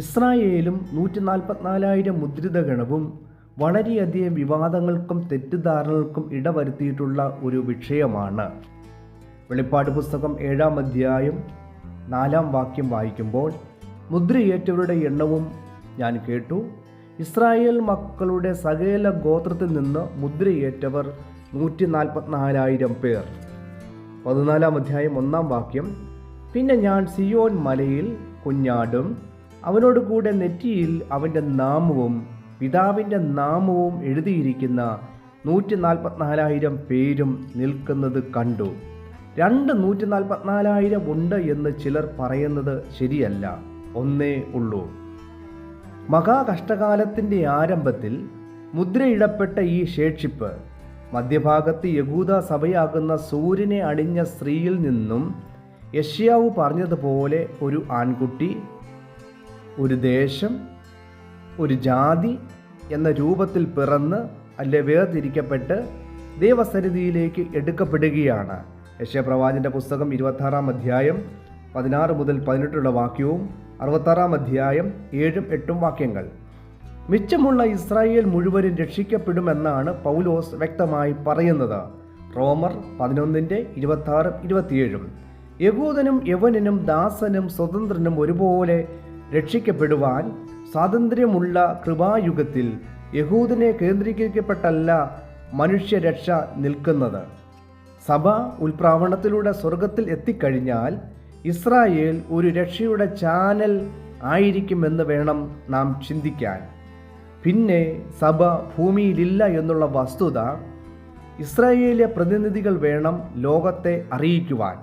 ഇസ്രായേലും നൂറ്റി നാൽപ്പത്തിനാലായിരം മുദ്രിത ഗണവും വളരെയധികം വിവാദങ്ങൾക്കും തെറ്റിദ്ധാരണകൾക്കും ഇടവരുത്തിയിട്ടുള്ള ഒരു വിഷയമാണ്. വെളിപ്പാട് പുസ്തകം ഏഴാം അധ്യായം നാലാം വാക്യം വായിക്കുമ്പോൾ മുദ്രയേറ്റവരുടെ എണ്ണവും ഞാൻ കേട്ടു. ഇസ്രായേൽ മക്കളുടെ സകല ഗോത്രത്തിൽ നിന്ന് മുദ്രയേറ്റവർ നൂറ്റി നാൽപ്പത്തിനാലായിരം പേർ. പതിനാലാം അധ്യായം ഒന്നാം വാക്യം പിന്നെ ഞാൻ സിയോൻ മലയിൽ കുഞ്ഞാടും അവനോട് കൂടെ നെറ്റിയിൽ അവന്റെ നാമവും പിതാവിന്റെ നാമവും എഴുതിയിരിക്കുന്ന നൂറ്റി നാൽപ്പത്തിനാലായിരം പേരും നിൽക്കുന്നത് കണ്ടു. രണ്ട് നൂറ്റി നാൽപ്പത്തിനാലായിരം ഉണ്ട് എന്ന് ചിലർ പറയുന്നത് ശരിയല്ല. ഒന്നേ ഉള്ളൂ. മഹാകഷ്ടകാലത്തിന്റെ ആരംഭത്തിൽ മുദ്രയിടപ്പെട്ട ഈ ശേഷിപ്പ് മധ്യഭാഗത്ത് യഹൂദ സഭയാകുന്ന സൂര്യനെ അണിഞ്ഞ സ്ത്രീയിൽ നിന്നും യഷ്യാവ് പറഞ്ഞതുപോലെ ഒരു ആൺകുട്ടി ഒരു ദേശം ഒരു ജാതി എന്ന രൂപത്തിൽ പിറന്ന് അല്ലെ വേർതിരിക്കപ്പെട്ട് ദൈവസന്നിധിയിലേക്ക് എടുക്കപ്പെടുകയാണ്. യശപ്രവാചന്റെ പുസ്തകം ഇരുപത്താറാം അധ്യായം പതിനാറ് മുതൽ പതിനെട്ടുള്ള വാക്യവും അറുപത്താറാം അധ്യായം ഏഴും എട്ടും വാക്യങ്ങൾ. മിച്ചമുള്ള ഇസ്രായേൽ മുഴുവനും രക്ഷിക്കപ്പെടുമെന്നാണ് പൗലോസ് വ്യക്തമായി പറയുന്നത്. റോമർ പതിനൊന്നിന്റെ ഇരുപത്താറും ഇരുപത്തിയേഴും. യഹൂദനും യവനനും ദാസനും സ്വതന്ത്രനും ഒരുപോലെ രക്ഷിക്കപ്പെടുവാൻ സ്വാതന്ത്ര്യമുള്ള കൃപായുഗത്തിൽ യഹൂദിനെ കേന്ദ്രീകരിക്കപ്പെട്ടല്ല മനുഷ്യരക്ഷ നിൽക്കുന്നത്. സഭ ഉൽപ്രാവണത്തിലൂടെ സ്വർഗത്തിൽ എത്തിക്കഴിഞ്ഞാൽ ഇസ്രായേൽ ഒരു രക്ഷയുടെ ചാനൽ ആയിരിക്കുമെന്ന് വേണം നാം ചിന്തിക്കാൻ. പിന്നെ സഭ ഭൂമിയിലില്ല എന്നുള്ള വസ്തുത ഇസ്രായേലിയ പ്രതിനിധികൾ വേണം ലോകത്തെ അറിയിക്കുവാൻ.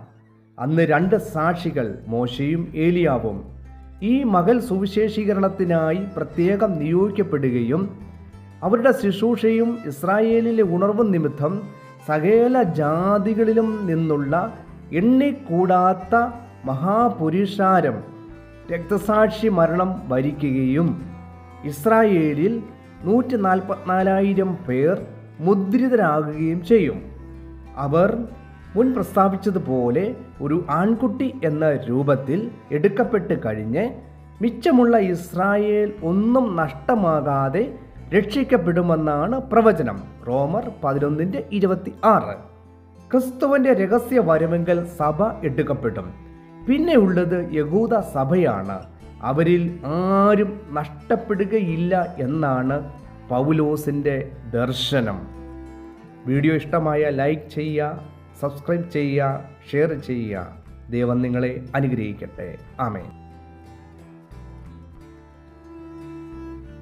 അന്ന് രണ്ട് സാക്ഷികൾ മോശയും ഏലിയാവും. ഈ മകൾ സുവിശേഷീകരണത്തിനായി പ്രത്യേകം നിയോഗിക്കപ്പെടുകയും അവരുടെ ശുശ്രൂഷയും ഇസ്രായേലിലെ ഉണർവും നിമിത്തം സകല ജാതികളിലും നിന്നുള്ള എണ്ണിക്കൂടാത്ത മഹാപുരുഷാരം രക്തസാക്ഷി മരണം വരിക്കുകയും ഇസ്രായേലിൽ നൂറ്റി നാൽപ്പത്തിനാലായിരം പേർ മുദ്രിതരാകുകയും ചെയ്യും. അവർ മുൻ പ്രസ്താവിച്ചതുപോലെ ഒരു ആൺകുട്ടി എന്ന രൂപത്തിൽ എടുക്കപ്പെട്ട് കഴിഞ്ഞ് മിച്ചമുള്ള ഇസ്രായേൽ ഒന്നും നഷ്ടമാകാതെ രക്ഷിക്കപ്പെടുമെന്നാണ് പ്രവചനം. റോമർ പതിനൊന്നിന്റെ ഇരുപത്തി ആറ് ക്രിസ്തുവിന്റെ രഹസ്യ വരവെങ്കിൽ സഭ എടുക്കപ്പെടും. പിന്നെ ഉള്ളത് യഹൂദ സഭയാണ്. അവരിൽ ആരും നഷ്ടപ്പെടുകയില്ല എന്നാണ് പൗലോസിന്റെ ദർശനം. വീഡിയോ ഇഷ്ടമായ ലൈക്ക് ചെയ്യുക സബ്സ്ക്രൈബ് ചെയ്യുക ഷെയർ ചെയ്യുക. ദൈവം നിങ്ങളെ അനുഗ്രഹിക്കട്ടെ. ആമേൻ.